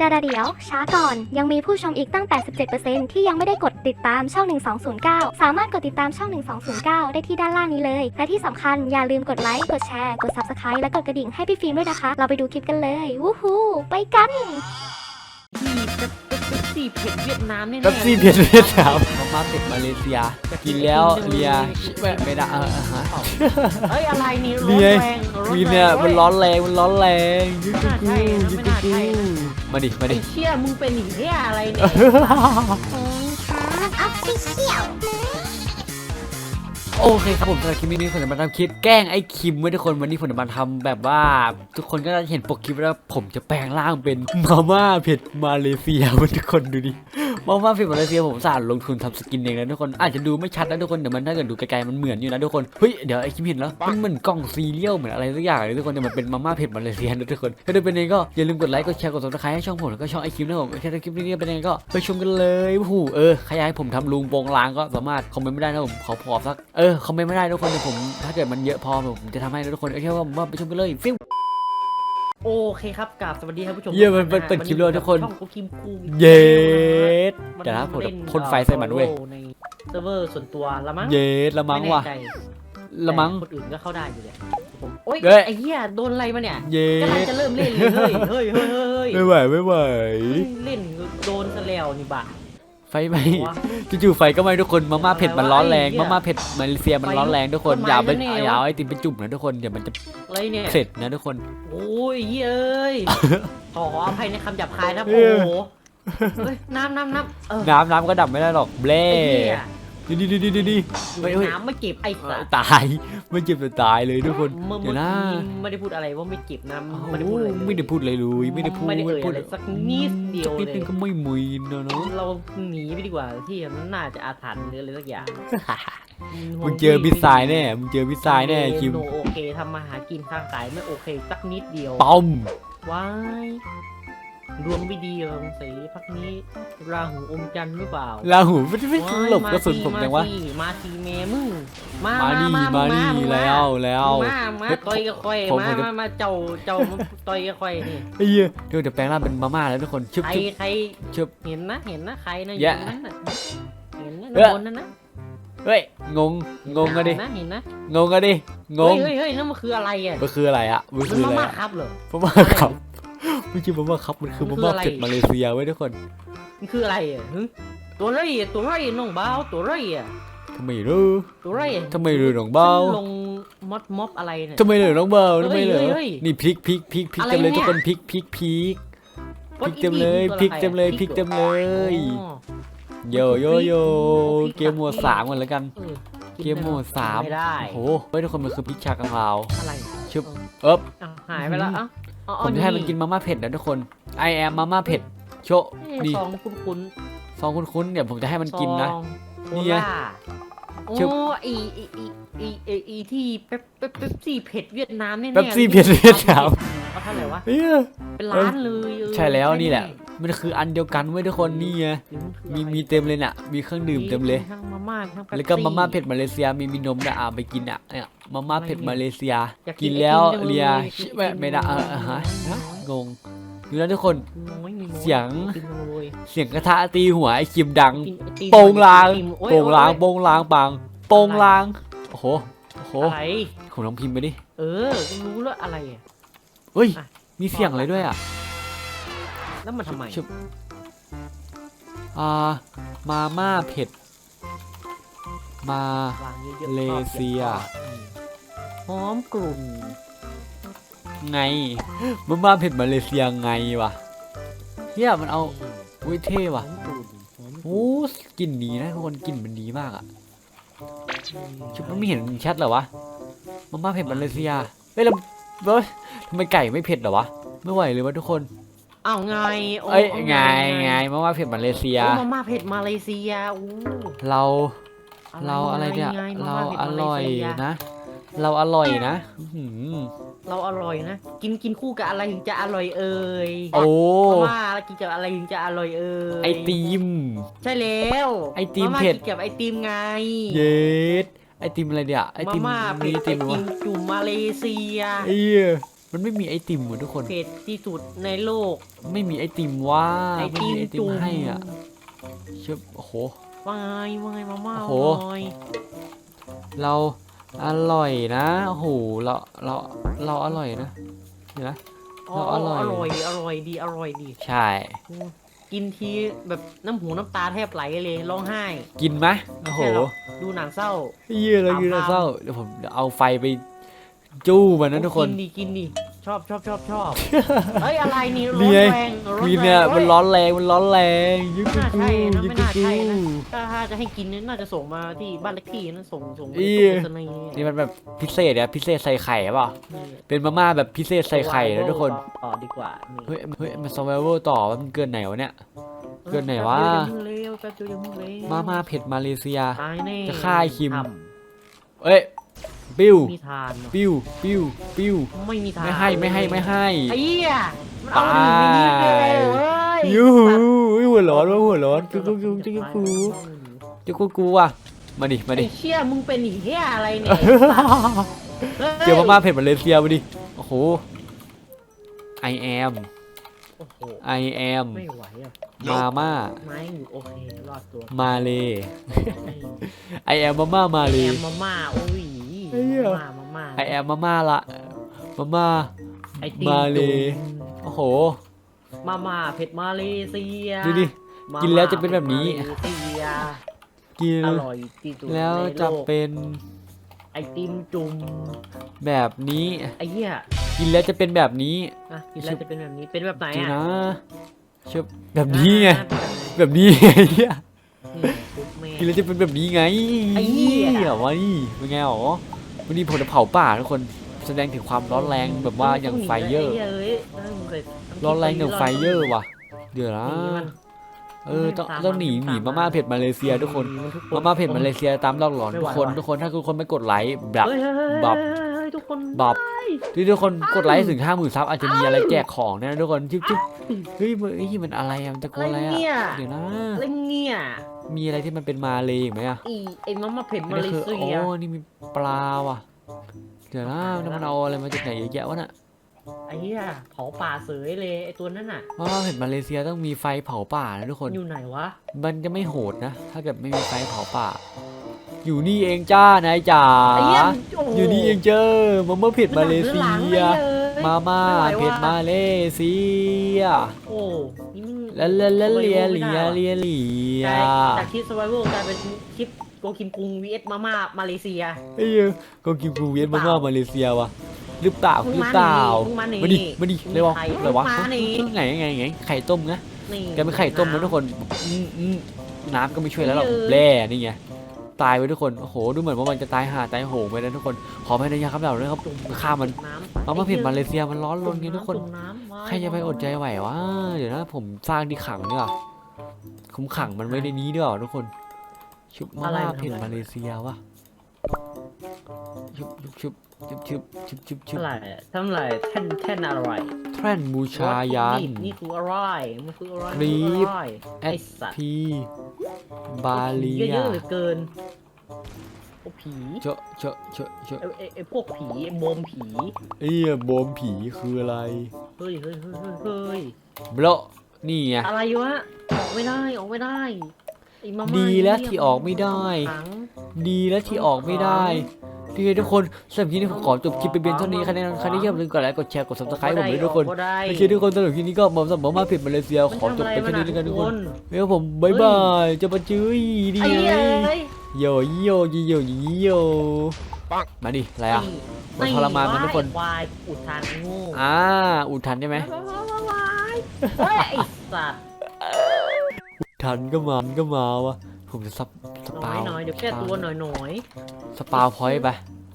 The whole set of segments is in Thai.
ดาดาเดี๋ยว ช้าก่อน ยังมีผู้ชมอีกตั้ง 87%ที่ยังไม่ได้กดติดตามช่อง 1209 สามารถกดติดตามช่อง 1209 ได้ที่ด้านล่างนี้เลย และที่สำคัญอย่าลืมกดไลค์ กดแชร์ กด Subscribe และกดกระดิ่งให้พี่ฟิล์มด้วยนะคะ เราไปดูคลิปกันเลย วู้ฮู้ไปกัน ซี่เผ็ดเวียดนามแน่ๆ เป๊ปซี่เผ็ดเวียดนามมาม่าเผ็ดมาเลเซีย กินแล้วเลียไม่ไม่ได้เออเออฮะเฮ้ยอะไรนี่ร้อเลีนยแรงร้อนวีแรงเนี่ยมันว้ร้อนแรงมันร้อนแรงยึดไม่น่าใช่นะยึดไม่น่ากูใช่นะมาดิมาไอ้ดิ เชี่ยมึงเป็นอีกเหี้ยอะไรเนี่ย โอเคครับผมสำหรับคลิปนี้ผมจะมาทำคลิปแกล้งไอ้คิมไว้ทุกคนวันนี้ผมจะมาทำแบบว่า ทุกคนก็จะเห็นปกคลิปแล้วผมจะแปลงร่างเป็นมาม่าเผ็ดมาเลเซียไว้ทุกคนดูดิมาม่าเผ็ดมาเลเซียผมสาดลงทุนทำสกินเองนะทุกคนอาจจะดูไม่ชัดนะทุกคนเดี๋ยวมันถ้าเกิดดูไกลๆมันเหมือนอยู่นะทุกคนเฮ้ยเดี๋ยวไอ้คิมเห็นแล้วมันเหมือนกล่องซีเรียลเหมือนอะไรสักอย่างเลยทุกคนแต่มันเป็นมาม่าเผ็ดมาเลเซียนะทุกคนถ้าดูเป็นยังไงก็อย่าลืมกดไลค์กดแชร์กดซับสไครต์ให้ช่องผมแล้วก็ช่องไอคิมนะผมถ้าคลิปนี้เป็นยังไงก็ไปชมกันเลยโอ้เออใครอยากให้ผมทำลุงโปงลางก็สามารถคอมเมนต์ไม่ได้นะผมขอพอสักเออคอมเมนต์ไม่ได้ทุกคนเดี๋ยวผมถ้าเกิดมันเยอะพอผมจะทำให้นะทุกคนโอเคว่าผมว่าไปชมกันเลยฟิว โอเคครับกราบสวัสดีครับผู้ชมเยี่ยมมันเป็นเปิดคลิปเลยทุกคน ช่องกูคิมกูเย็ดวันเดี๋ยวนะนี้ผมเล่พ่นไฟใส่มันเว้ยโซโล่ในเซิร์ฟเวอร์ส่วนตัวละมั้งเย็ดละมั้งว่ะไแน่ใจละมั้ง แต่คนอื่นก็เข้าได้อยู่เลยผมโอ๊ยเฮ้ย ไอ้เหี้ยโดนอะไรมาเนี่ยเย็กำลังดจะเริ่มเล่นเลยเฮ้ยเฮ้ยเฮ้ยเฮ้ยเฮ้ยไม่ไหวไม่ไหวเล่นโดนซะแล้วนี่บะไฟไหมวะจู่ๆไฟก็ไหม้ทุกคนมาม่าเผ็ดมันร้อนแรงไฟไหม้มาม่าเผ็ดมาเลเซียมันร้อนแรงทุกคนไฟไหม้อย่าไปแน่ๆอย่าเอาไอติมไปจุ่มนะทุกคนเดี๋ยวมันจะอะไรเนี่ยเสร็จนะทุกคนโอ้ยเหี้ยเอ้ยขออภัยในคำหยาบคายนะเอโอ้อโหเฮ้ยน้ำน้ำน้ำเออน้ำน้ำก็ดับไม่ได้หรอกเบลไอ้เหี้ย ดีดีดีดีดีดีอยู่ไม่ในเฮ้ยน้ำไม่เก็บไอ้สัสตายไม่เจ็บแต่ตายเลยทุกคนเมื่อเดี๋เมื่ยอวนะกี้ไม่ได้พูดอะไรว่าไม่เก็บน้ำโอ้ไม่ได้พูดอะไรเลยไม่ได้พูดเลยเลยไม่ได้พูดไม่ได้เอ่ยพูดอะไรสักนิดเดียวสักนิดเลนึยงก็ไม่มีนะเนาะ เราหนีไปดีกว่าที่มันน่าจะอาถรรพ์หรืออะไรสักอย่างมึงเจอมิสไซล์แน่ มึงเจอมิสไซล์แน่คิมโนโอเคทำมาหากินข้างกายไม่โอเคสักนิดเดียวป้อมว้าย ดวงไม่ดีเหรอสงสัยพักนี้ ราหูอมจันทร์หรือเปล่าลาหูไม่ไม่ว้ายหลบกระสุนผมาจังวะสิมาทีเมมึงมามามานี่มามามานี่มึงแล้วแล้วมา มาเฮ้ยต่อยกับข่อยผมมาผมจะ มามาเจ้าเจ้ามาต่อยกับข่อยนี่ไอ้เหี้ยเดี๋ยวเดี๋ยวแปลงร่างเป็นมาม่าแล้วทุกคนชึบใครชึบใครชึบ เห็นนะเห็นนะใครนะอแยะยู่ตรงนั้นน่ะเห็นนะเอ้ย บนนั้นนะเฮ้ยงงเห็นงงกันดินะเห็นนะงงกันดิงงเฮ้ยเฮ้ยเฮ้ยนั่นมันคืออะไรอะมันคืออะไรอะมันมันคือมาอะไรม่าอะครับเหรอมาม่าครับ ไม่ใช่มาม่าครับมันคือมัมานคือม่าอะไรเผ็ดมาเลเซียไว้ยทุกคนมันคืออะไรอะหึตัวไรอะตัวไรน้องบ้าวตัวไรอะทำไมรู้ตัวไรอะทำไมรู้น้องเบาฉันลงม็อดม็อบอะไรเนี่ย ทำไมเลยน้องเบาทำไมเลยเฮ้ยเฮ้ยนี่พริกพริกพริกพริกอะไรเต็มเลยเนี่ย ทุกคนพริกพริกพริก พริก What เต็มเลย is พริกเต็มเลยตัวอะไรพริกเต็มเลย อ๋อ โยโยโยพริก เกมโหมดพริกสามกันแล้วกันเออเกมโหมดสามไม่ได้โอ้โหเฮ้ยทุกคนมันคือพริกชากังลาวอะไรชึบเอ๊บอ้าวหายไปแล้วเอ้าเอา ผมจะให้มันกินมาม่าเผ็ดนะทุกคน I am มาม่าเผ็ดโชะเอ๊ะนี่ซองคุ้นซองคุ้นๆเดี๋ยวผมจะให้ๆมันกินนะ ซองโคนี่ไงล่าโอ้ชึบอีอีอีอีอีอีที่เป๊ปเป๊ปเป๊ปซี่เผ็ดเวียดนามแน่ๆเป๊ปซี่เผ็ดเวียดนาม เอาเท่าไหร่วะเฮ้ยเป็นล้านเลยเออใช่แล้วนี่แหละ มันคืออันเดียวกันเว้ยทุกคนนี่ไงหรือนคืออะไรมีมีเต็มเลยน่ะ มีเครื่องดื่มเต็มเลย ทั้งมาม่าทั้งป๊ปซี่ แล้วก็มาม่าเผ็ดมาเลเซีย มีมีนมด้วยอะไปกินอะเนี่ยมาม่าเผ็ดมาเลเซีย อยากกิกินนแล้วไอติมจังเลยเลียอยากกินไม่ไอติมไม่ได้เออจังเลยเออฮะฮะงงดูแล้วทุกคน น้อยมีน้อเสียง กินเลยเสียงกระทะตีหัวไอ้คิมดัง กินไอติมโปงลางไอติมโอ้ยโปงลางโอ้ยโปงลางปัง โปงลาง โอ้โห โอ้โหอะไร ผมลองพิมพ์ไปดิ เออกูรู้แล้วอะไรอะ เฮ้ย อะ มีเสียงอะไรด้วยอะ แล้วมันทำไมชึบอ่ามาม่าเผ็ด มาวางเยอะๆเลเซียอืมหอมกลุ่นไงมาม่าเผ็ดมาเลเซียไงวะเฮียมันเอาอุ้ยเท่หอว่ะมกลุ่นหอมกลุ่นโอ้กลิ่นดีนะทุกคนกลิ่นมันดีมากอะชุบมันไม่เห็นชัดเหรอวะมาม่าเผ็ดมาเลเซียเฮ้ยแล้วเฮ้ยทำไมไก่ไม่เผ็ดเหรอวะไม่ไหวเลยวะทุกคน อ้าวไงโเอ้ยาไงไงมาม่าเผ็ดมาเลเซีย โอ้มาม่าเผ็ดมาเลเซียอู้เราเราอะไรเนี่ยไงมาเราม่ผ็ดอมเลร่อยเซีนะ เราอร่อยนะอื้อหือเราอร่อยนะ กินกินคู่กับอะไรถึงจะอร่อยเอ่ยโอ้มาม่าแล้วกินกับอะไรถึงจะอร่อยเอ่ยไอติม ใช่แล้วไอติมาาเผ็ด กินกับไอติมไงเย็ดไอติมอะไรเดี๋ยไอมาติมม่ามีเผ็ดไอไอติมติวะมจุ่มมาเลเซียไอ้เหี้ย มันไม่มีไอติมเหมือนทุกคน เผ็ดที่สุดในโลก ไม่มีไอติมว่าไอไม่ติมีมไอติมจุ่มให้อะเชื่อโอ้โห วายวายมาม่าโอ้โห วายเราอร่อยนะโอ้โหเราเราเราอร่อยนะเห็นไหม อ๋ออร่อย อร่อยอร่อยดีอร่อยดี ใช่ กินทีแบบน้ำหูน้ำตาแทบไหลเลยร้องไห้กินไหมโอ้โห ใช่หรอดูหนังเศร้า เยี่ยเลยยืนตามเศร้าเดี๋ยวผมเอาไฟไป จู้มันนะทุกคน กินดีกินดี ชอบชอบชอบชอบเฮ้ยอะไรนี่ร้นี่อนไงแรงร้อนวีแรงเนี่ยว้มันร้อนแรงมันร้อนแรงยึกไม่น่ากูใช่นะยึกไม่น่ากูใช่นะถ้าถ้าจะให้กินเนี่ยน่าจะส่งมาที่บ้านเล็กที่นะส่งส่งไปอีตู้ไปรษณีย์นี่มันแบบพิเศษอะพิเศษใส่ไข่เปล่านี่เป็นมาม่าแบบพิเศษใส่ไข่นะทุกคนต่อดีกว่านี่เฮ้ยเฮ้ยมัน survival ต่อว่ามันเกินไหนวะเนี่ย เกินไหนวะ แป๊บเดียยังเร็วแป๊บเดียวยังเร็วมาม่าเผ็ดมาเลเซีย ตายแน่จะฆ่าไอ้คิมทเอ้ย ปิ้ว มีทางบิวปิ้ว ปิ้ว ไม่มีทานไม่ให้ไม่ให้ไม่ให้ ไอ้เหี้ยมัาไปยยูหูหัวร้อนว่ะหัวร้อนจุกจุกจุกจุกจุกจุกกูว่ะมาดิมาดิ เชี่ยมึงเป็นอีเหี้ยอะไรเนี่ย ฮ้เจอพม่าเผ็ดมาเลเซียมาดิ โอ้โหไอแอ้โห I am ไม่ไหวอะ มาม่าไม่โอเค รอดตัวมาเล ไอแอมมาม่ามาเล แอมมาม่าโหี้ยมาม่ามาม่า I am มาม่าละมาม่า ไอติมมาเลจุ่มโอ้โห มาม่าเผ็ดมาเลเซียดูดิมากินแล้วจะเป็นแบบนี้มาเลเซียกินอร่อยที่สุดแล้วในจะโลกเป็นไอติมจุ่มแบบนี้ ไอเหี้ยกินแล้วจะเป็นแบบนี้อะกินแล้วจะเป็นแบบนี้เป็นแบบไหนดูอะนะชอบแบบนี้ไง อะเป็นแบบไหน แบบนี้ไงเหี้ยนี่ปุ๊บแม่กินแล้วจะเป็นแบบนี้ไงไอ้เหี้ยวะนี่เป็นไงหรอ วันนี้ผมจะเผาป่าทุกคนแสดงถึงความร้อนแรงแบบว่าอย่างไฟเยอร์ไหี้เลยเออมึงเคยร้อนแรงอย่างไฟเยอร์ว่ะ เดี๋ยวนะหนีมันเออต้องตามต้องหนีมันหนีตามมันมาม่าเผ็ดมาเลเซียทุกคนหทุกมาม่าเผ็ดมาเลเซียตามหลอกหลอนไม่ทุไหวกคนว่ะทุกคนถ้าทุกคนไม่กดไลค์แบบเฮ้ยเฮ้ยเฮ้ยบับ เฮ้ยทุกคนบับที่ทุกคนกดไลค์ถึงห้าหมื่นซับอาจจะมีอะไรแจกของนะทุกคนจิ๊บจิ๊บเฮ้ยมันเฮ้ยมันอะไรอะมันตะโกอะนไรอะไรอะเนี่ย เดี๋ยวนะอะไรเนี่ยมีอะไรที่มันเป็นมาเลยอีกไหมอะอีไอ้มาม่าเผ็ดอันมานี้เลคือเซีโอ้ยนี่มีปลาว่ะ เดี๋ยวนะแล้วมันเอาอะไรมาจากไหนเยอะแยะวะน่ะไอ้เหี้ยเผาป่าเสยเลยไอ้ตัวนั้นน่ะมาม่าเผ็ดมาเลเซียต้องมีไฟเผาป่านะทุกคน อยู่ไหนวะ มันจะไม่โหดนะ ถ้าเกิดไม่มีไฟเผาป่า อยู่นี่เองจ้านายจ๋าไอ้เหี้ยโโหอยู่นี่เองเจอมาม่าเผ็ดมาเลเซีหลังยเลยมาม่าไม่ไหวว่ะเผ็ดมาเลเซียโอ้นี่มึงแล้วแล้วแล้วเลียไม่เลีได้ยว่ะเลียเลียกลายจากคลิป survival กลายเป็นคลิปโกคิมกุง vs มาม่ามาเลเซียเอ้ยก็กินกูเวียนมาม่ามาเลเซียวะหรือเปล่ามึงหรือมาเปล่ามึงมานี่มาดิมาดิมึงเลยวะไข่อะไรวะมึงมานี่ไงไงไงไข่ต้มนะนี่แกเป็นไข่ต้มนะทุกคนอืมอืมน้ำก็ไม่ช่วยแล้วหรอกเออแร่นี่ไง ตายไปทุกคน โอ้โห ดูเหมือนว่ามันจะตายห่าตายโหงไปนะทุกคน ขอไม่ได้ยาครับเราด้วยครับฆ่ามันน้ำมาม่าเผ็ดมาเลเซียมันร้อนรนไงทุกคนจุ่มน้ำว้ายใครจะไปอดใจไหววะ เดี๋ยวนะผมสร้างที่ขังเนี่ยผมขังมันไว้ในนี้ด้วยเหรอทุกคน ชุบมาม่าเผ็ดมาเลเซียวะ ชุบชุบชุบชุบชุบชุบชุบเท่าไหร่เท่าไหร่แท่นแท่นอะไรแทรนบูชายัน นี่คืออะไรมันคืออะไรกรี๊ดมันคืออะไอสัตว์พีบาเลีผียเยอะๆเหลือเกินโอ้ผีเจอะเจอะเจอะเจอะไอไอพวกผีไอ้โมผีเอ้ยโบมผีคืออะไร เฮ้ยเฮ้ยเฮ้ยเฮ้ยเบลนี่ไงอะไรวะออกไม่ได้ออกไม่ได้ดีแล้วที่ออกไม่ได้ ดีแล้วที่ออกไม่ได้ ดีทุกคนสำหรับคลิปนี้ผมขอจบคลิปไปเพียงเท่านี้ใครแนะนำใครที่ชอบลืมกดไลค์กดแชร์กด subscribe ผมด้วยทุกคนออกได้ไม่ใช่ทุกคนสำหรับคลิปนี้ก็มาสำหรับมาผิดมาเลเซียขอจบไปแค่นี้แล้วกันทุกคนเฮ้ยผมบายบายจะมาจื้อดีไอ้เลเอ้ยยโยโยโยโยโยมาดิอะไรอะมันทรมานมันทุกคนวายอุทานโง่อ่าอุทันใช่ไหมวายเฮ้ยไอ้สัตว์ทันก็มาก็มาวะ ผมจะสับสน้ปาอยวหน่อยเดี๋ยวแก้ตัวหน่อยหน่อยสปาวพอยต์ไป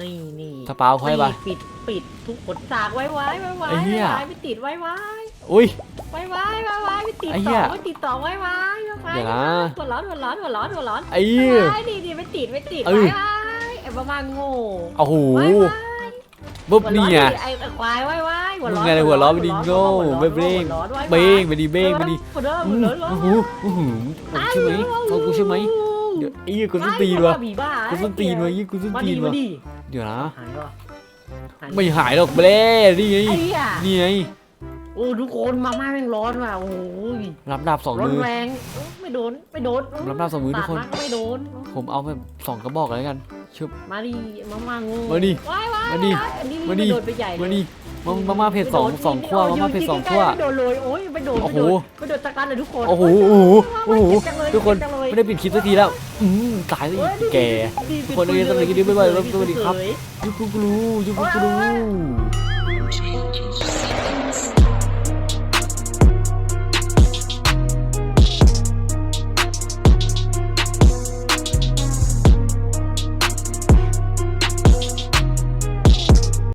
นี่นี่สปาวพอยต์ไปนี่ปิดปิดทุกขนสากไว้ไว้ไว้ไว้ไอ้เหี้ย ไว้ไม่ติดไว้ไว้อุ้ย ไว้ไว้ไว้ไว้ไม่ติดไอ้เหี้ต่อยไม่ติดต่อไว้ไว้ไว้เดี๋ยวนะ หัวร้อนหัวร้อนหัวร้อนหัวร้อนไอ้เหี้ยไว้ดีดีไม่ติดไม่ติดเอไว้อไว้ไอ้ประมาณโง่โอ้โห ไว้ไว้ ปุ๊บเนี่ย ไอ้ควายว้ายว้ายหัวร้อนไงหัวล้อไปดิโง่ไม่เบ้งเบ้งไปดิเบ้งไปดิหัวร้อนหัวร้อนหัวร้นใช่ไหมเอากูใช่ไหมเดี๋ยวไอ้ยี่กูต้อตีวะกูต้อตีวะยี่กูต้อตีวะเดี๋ยวนะไม่หายหรอกเบ้นี่ไงนี่ไง โอ้ทุกคนมาม่าแม่งร้อนว่ะโอ้โหรับดาบสองร้อนมือแรงเอ้ยไม่โดนไม่โดนผมรับดาบสองมือทุกคนสาดมาก็ไม่โดน ผมเอาแบบสองกระบอกเลยแล้วกันชุบมาดิมาม่างูมาดิว้ายว้ายมาดิ ว้ายอันนี้มาดิไโดนไปใหญ่เลยมานี่มามาม่าเผ็ดสองไโนสองขั้วโอ้มายม่าเผ็ดสองใกล้ขั้วๆไม่โดนเลยโอ้ยไม่โดนโอ้ไม่โหโดนไม่โดนจากกันเลยทุกคนโอ้โหยโอ้โหโอ้โหเจ็บจังเลยทุกคนเจ็บจังเลยไม่ได้ปิดคลิปสักทีแล้ว อืมตายแล้วอีกแก ทุกคนเอ้ยสำหรับคลิปนี้บ๊ายบายแล้วสวัสดีครับเฉยยุคกูกรูยุคกูกรู